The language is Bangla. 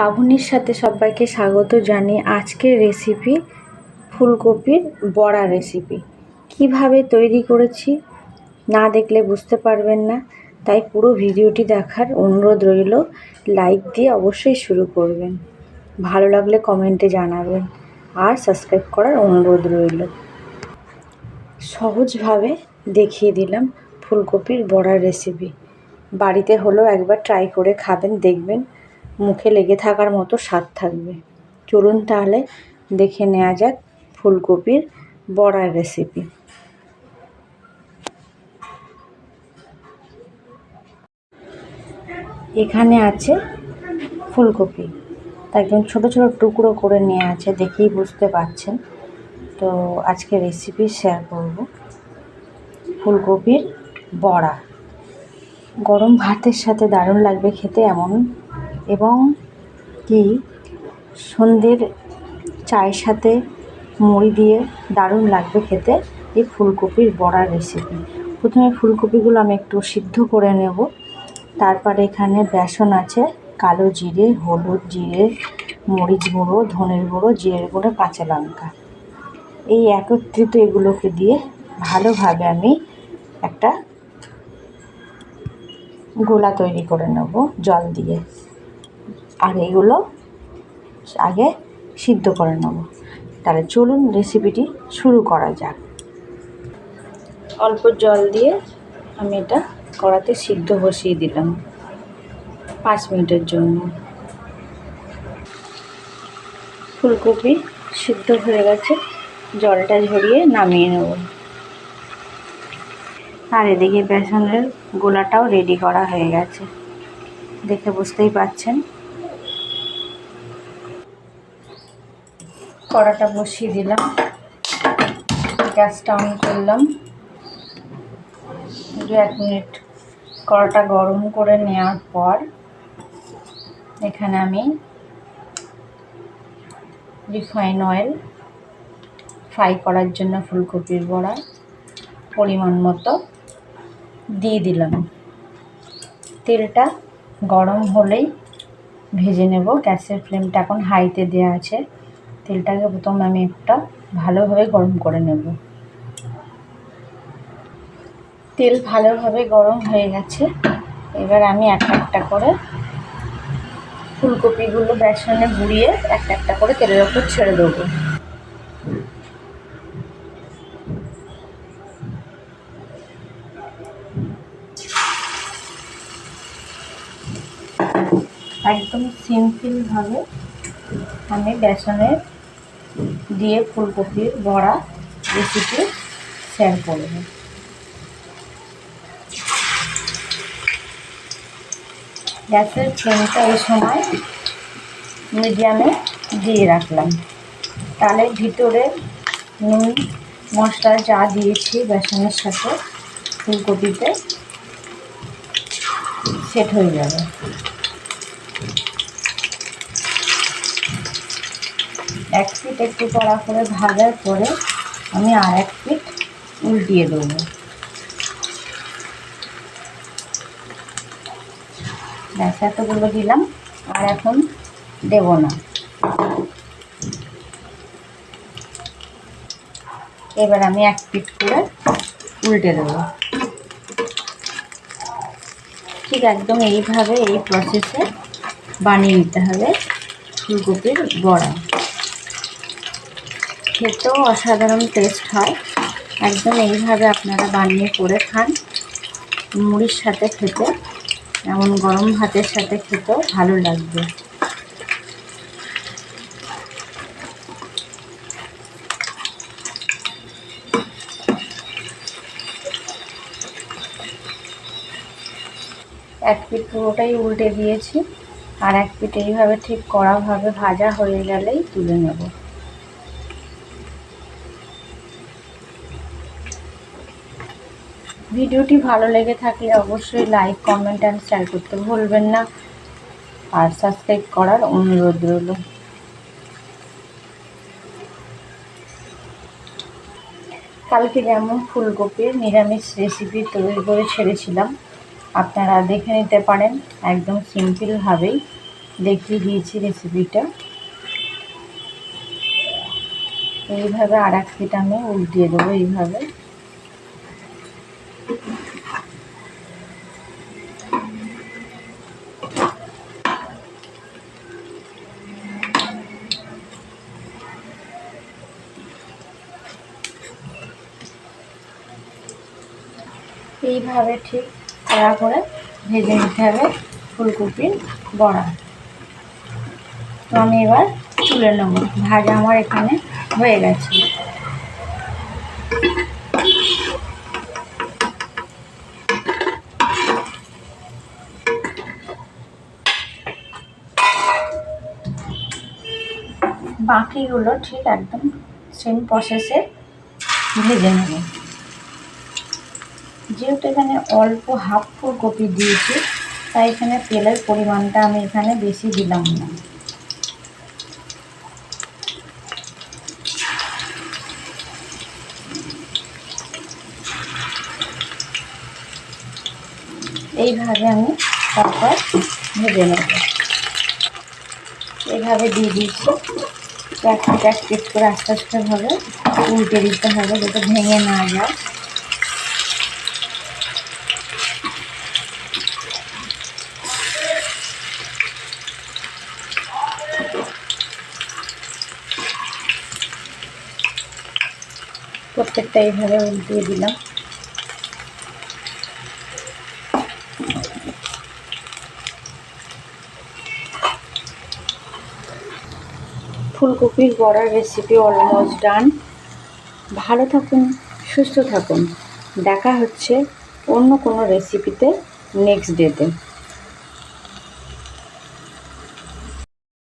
শ্রাবণীর সাথে সবাইকে স্বাগত জানিয়ে আজকের রেসিপি ফুলকপির বড়া রেসিপি কীভাবে তৈরি করেছি না দেখলে বুঝতে পারবেন না, তাই পুরো ভিডিওটি দেখার অনুরোধ রইল। লাইক দিয়ে অবশ্যই শুরু করবেন। ভালো লাগলে কমেন্টে জানাবেন। আর সাবস্ক্রাইব করার অনুরোধ রইল। সহজভাবে দেখিয়ে দিলাম ফুলকপির বড়ার রেসিপি বাড়িতে হলেও একবার ট্রাই করে খাবেন, দেখবেন মুখে লেগে থাকার মতো স্বাদ থাকবে। চলুন তাহলে দেখে নেওয়া যাক ফুলকপির বড়ার রেসিপি এখানে আছে ফুলকপি। তা একদম ছোটো ছোটো টুকরো করে নিয়ে আছে, দেখেই বুঝতে পারছেন। তো আজকে রেসিপি শেয়ার করব। ফুলকপির বড়া। গরম ভাতের সাথে দারুণ লাগবে খেতে, এমন এবং কি সন্ধ্যের চায়ের সাথে মুড়ি দিয়ে দারুণ লাগবে খেতে এই ফুলকপির বড়ার রেসিপি প্রথমে ফুলকপিগুলো আমি একটু সিদ্ধ করে নেব। তারপরে এখানে বেসন আছে, কালো জিরে, হলুদ জিরে, মরিচ গুঁড়ো, ধনের গুঁড়ো, জিরের গুঁড়ো, কাঁচা লঙ্কা। এই একত্রিত এগুলোকে দিয়ে ভালোভাবে আমি একটা গোলা তৈরি করে নেব জল দিয়ে। আর এগুলো আগে সিদ্ধ করে নেব। তাহলে চলুন রেসিপিটি শুরু করা যাক। অল্প জল দিয়ে আমি এটা কড়াতে সিদ্ধ বসিয়ে দিলাম পাঁচ মিনিটের জন্য। ফুলকপি সিদ্ধ হয়ে গেছে, জলটা ঝরিয়ে নামিয়ে নেব। আর এদিকে বেসনের গোলাটাও রেডি করা হয়ে গেছে। দেখে বুঝতেই পাচ্ছেন কড়াটা বসিয়ে দিলাম। গ্যাসটা অন করলাম। দু এক মিনিট কড়াটা গরম করে নেওয়ার পর এখানে আমি রিফাইন অয়েল ফ্রাই করার জন্য ফুলকপির বড়া পরিমাণ মতো দিয়ে দিলাম। তেলটা গরম হলেই ভেজে নেব। গ্যাসের ফ্লেমটা এখন হাইতে দেওয়া আছে। তেলটাকে প্রথমে আমি একটা ভালোভাবে গরম করে নেব। তেল ভালোভাবে গরম হয়ে গেছে। এবার আমি একটা একটা করে ফুলকপিগুলো বেসনে গুঁড়িয়ে একটা একটা করে তেলের ওপর ছেড়ে দেবো। একদম সিম্পলভাবে আমি বেসনের দিয়ে ফুলকপির বড়া রেসিপি শেয়ার করব। গ্যাসের ফ্লেমটা এই সময় মিডিয়ামে দিয়ে রাখলাম। তাহলে ভিতরে নুন, মশলা যা দিয়েছি বেসনের সাথে ফুলকপিতে সেট হয়ে যাবে। এক পিঠ একটু কড়া করে ভাজার পরে আমি আর এক পিঠ উল্টিয়ে দেবো। এতগুলো দিলাম, আর এখন দেব না। এবার আমি এক পিট করে উল্টে দেবো। ঠিক একদম এইভাবে এই প্রসেসে বানিয়ে নিতে হবে ফুলকপির বড়া। খেতেও অসাধারণ টেস্ট হয়। একদম এইভাবে আপনারা বানিয়ে করে খান। মুড়ির সাথে খেতে, এমন গরম ভাতের সাথে খেতেও ভালো লাগবে। এক পিঠ পুরোটাই উল্টে দিয়েছি। আর এক পিঠ এইভাবে ঠিক কড়াভাবে ভাজা হয়ে গেলেই তুলে নেব। ভিডিওটি ভালো লেগে থাকলে অবশ্যই লাইক, কমেন্ট অ্যান্ড শেয়ার করতে ভুলবেন না। আর সাবস্ক্রাইব করার অনুরোধ রইল। কালকে যেমন ফুলকপির নিরামিষ রেসিপি তৈরি করে ছেড়েছিলাম, আপনারা দেখে নিতে পারেন, একদম সিম্পলভাবেই দেখিয়ে দিয়েছি রেসিপিটা এইভাবে আর এক আমি উল্টিয়ে দেবো এইভাবে। এইভাবে ঠিক কড়া করে ভেজে নিতে হবে ফুলকপির বড়া। তো আমি এবার তুলে নেব। ভাজা আমার এখানে হয়ে গেছে। বাকিগুলো ঠিক একদম সেম প্রসেসে ভেজে নেব। যেহেতু এখানে অল্প হাফ ফুলকপি দিয়েছি, তাই এখানে তেলের পরিমাণটা আমি এখানে বেশি দিলাম না। এইভাবে আমি তারপর ভেজে নেব। এইভাবে দিয়ে দিচ্ছি পিট এক করে আস্তে আস্তে ভাবে উল্টে দিতে হবে, যাতে ভেঙে না যায়। প্রত্যেকটা এইভাবে উল্টিয়ে দিলাম। ফুলকপির বড়ার রেসিপি অলমোস্ট ডান ভালো থাকুন, সুস্থ থাকুন। দেখা হচ্ছে অন্য কোনো রেসিপিতে নেক্সট ডেতে